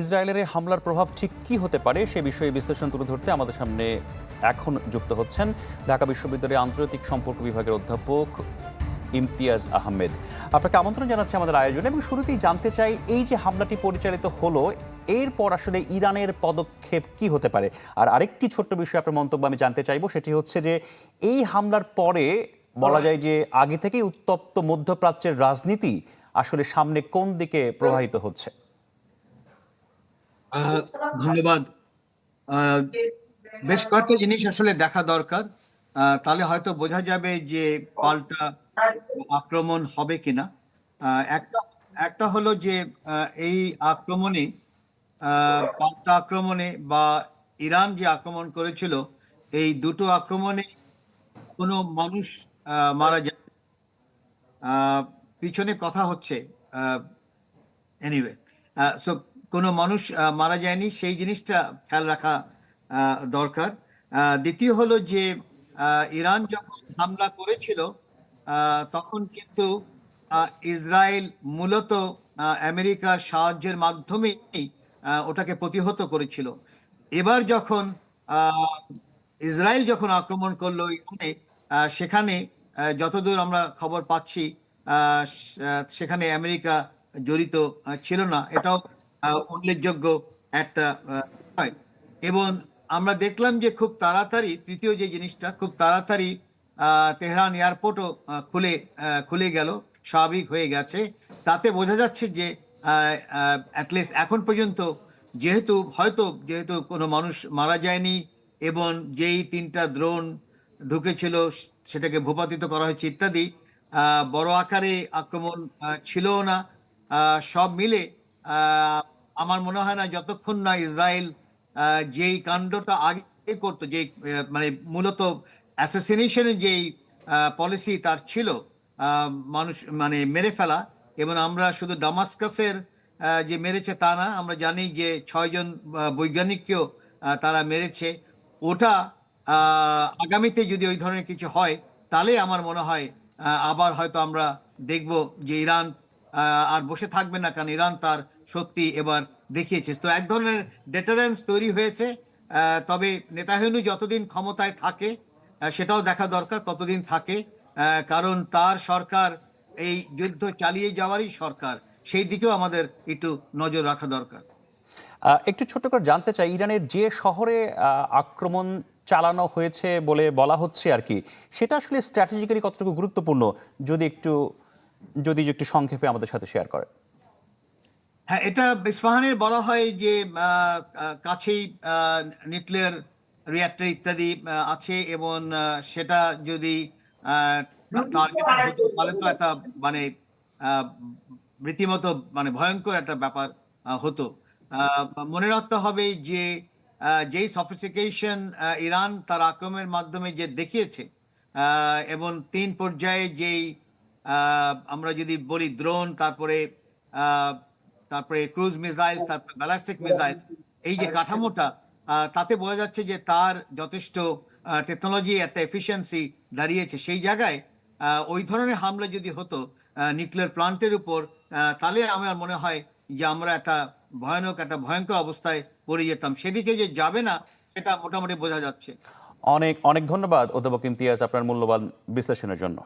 ইসরায়েলের হামলার প্রভাব ঠিক কি হতে পারে সে বিষয়ে বিশ্লেষণ তুলে ধরতে আমাদের সামনে এখন যুক্ত হচ্ছেন ঢাকা বিশ্ববিদ্যালয়ের আন্তর্জাতিক সম্পর্ক বিভাগের অধ্যাপক ইমতিয়াজ আহমেদ। আপনাকে আমন্ত্রণ জানাচ্ছি আমাদের আয়োজনে এবং শুরুতেই জানতে চাই, এই যে হামলাটি পরিচালিত হলো, এরপর আসলে ইরানের পদক্ষেপ কি হতে পারে? আর আরেকটি ছোট্ট বিষয় আপনার মন্তব্য আমি জানতে চাইব, সেটি হচ্ছে যে এই হামলার পরে বলা যায় যে আগে থেকেই উত্তপ্ত মধ্যপ্রাচ্যের রাজনীতি আসলে সামনে কোন দিকে প্রবাহিত হচ্ছে? ধন্যবাদ। বেশ কয়েকটা জিনিস আসলে দেখা দরকার। তাহলে হয়তো বোঝা যাবে যে পাল্টা আক্রমণ হবে কিনা। একটা একটা হলো যে এই আক্রমণে পাল্টা আক্রমণে বা ইরান যে আক্রমণ করেছিল এই দুটো আক্রমণে কোনো মানুষ আহ, মারা যায়। আহ, পিছনে কথা হচ্ছে এনিওয়ে সো কোনো মানুষ মারা যায়নি, সেই জিনিসটা খেয়াল রাখা দরকার। দ্বিতীয় হলো যে ইরান যখন হামলা করেছিল তখন কিন্তু ইসরায়েল মূলত আমেরিকার সাহায্যের মাধ্যমেই ওটাকে প্রতিহত করেছিল। এবার যখন ইসরায়েল যখন আক্রমণ করল ইরানে সেখানে যতদূর আমরা খবর পাচ্ছি সেখানে আমেরিকা জড়িত ছিল না। এটাও উল্লেখযোগ্য একটা বিষয় এবং আমরা দেখলাম যে খুব তাড়াতাড়ি তৃতীয় যে জিনিসটা, খুব তাড়াতাড়ি তেহরান এয়ারপোর্টও খুলে খুলে গেল, স্বাভাবিক হয়ে গেছে। তাতে বোঝা যাচ্ছে যে অ্যাটলিস্ট এখন পর্যন্ত যেহেতু, হয়তো যেহেতু কোনো মানুষ মারা যায়নি এবং যেই তিনটা দ্রোণ ঢুকেছিল, সেটাকে ভূপাতিত করা হয়েছে ইত্যাদি বড় আকারে আক্রমণ ছিলও না। সব মিলে আমার মনে হয় না যতক্ষণ না ইসরায়েল যেই কাণ্ডটা আগে করতো যে মানে মূলত অ্যাসোসিনেশনের যেই পলিসি তার ছিল মানুষ মানে মেরে ফেলা এবং আমরা শুধু ডামাস্কাসের আহ, যে মেরেছে তা না আমরা জানি যে ছয়জন বৈজ্ঞানিককেও তারা মেরেছে। ওটা আগামীতে যদি ওই ধরনের কিছু হয় তাহলে আমার মনে হয় আবার হয়তো আমরা দেখব যে ইরান আর বসে থাকবে না কারণ ইরান তার শক্তি এবার দেখিয়েছে তো এক ধরনের ডেটারেন্স তৈরি হয়েছে তবে নেতাহেনু যতদিন ক্ষমতায় থাকে সেটাও দেখা দরকার, কতদিন থাকে কারণ তার সরকার, এই যুদ্ধ চালিয়ে যাওয়ারই সরকার, সেই দিকেও আমাদের একটু নজর রাখা দরকার। একটু ছোট করে জানতে চাই, ইরানের যে শহরে আক্রমণ চালানো হয়েছে বলে বলা হচ্ছে আর কি, সেটা আসলে স্ট্র্যাটেজিক্যালি কতটুকু গুরুত্বপূর্ণ, যদি একটু যদি একটু সংক্ষেপে আমাদের সাথে শেয়ার করে হ্যাঁ এটা ইস্পাহানের বলা হয় যে কাছেই নিউক্লিয়ার রিয়াক্টর ইত্যাদি আছে এবং সেটা যদি তাহলে তো একটা মানে রীতিমতো মানে ভয়ঙ্কর একটা ব্যাপার হতো। মনে রাখতে হবে যে যেই সফিসিকেশন ইরান তার আক্রমণের মাধ্যমে যে দেখিয়েছে এবং তিন পর্যায়ে যেই আমরা যদি বলি ড্রোন তারপরে তারপরে ক্রুজ মিসাইল তারপরে ব্যালাস্টিক মিসাইল এই যে কাঠামোটা তাতে বোঝা যাচ্ছে যে তার যথেষ্ট টেকনোলজি একটা এফিসিয়েন্সি দাঁড়িয়েছে। সেই জায়গায় আহ, ওই ধরনের হামলা যদি হতো নিউক্লিয়ার প্লান্টের উপর আহ, তাহলে আমার মনে হয় যে আমরা একটা ভয়ানক একটা ভয়ঙ্কর অবস্থায় পড়ে যেতাম। সেদিকে যে যাবে না সেটা মোটামুটি বোঝা যাচ্ছে। অনেক অনেক ধন্যবাদ অধ্যাপক ইমতিয়াজ আপনার মূল্যবান বিশ্লেষণের জন্য।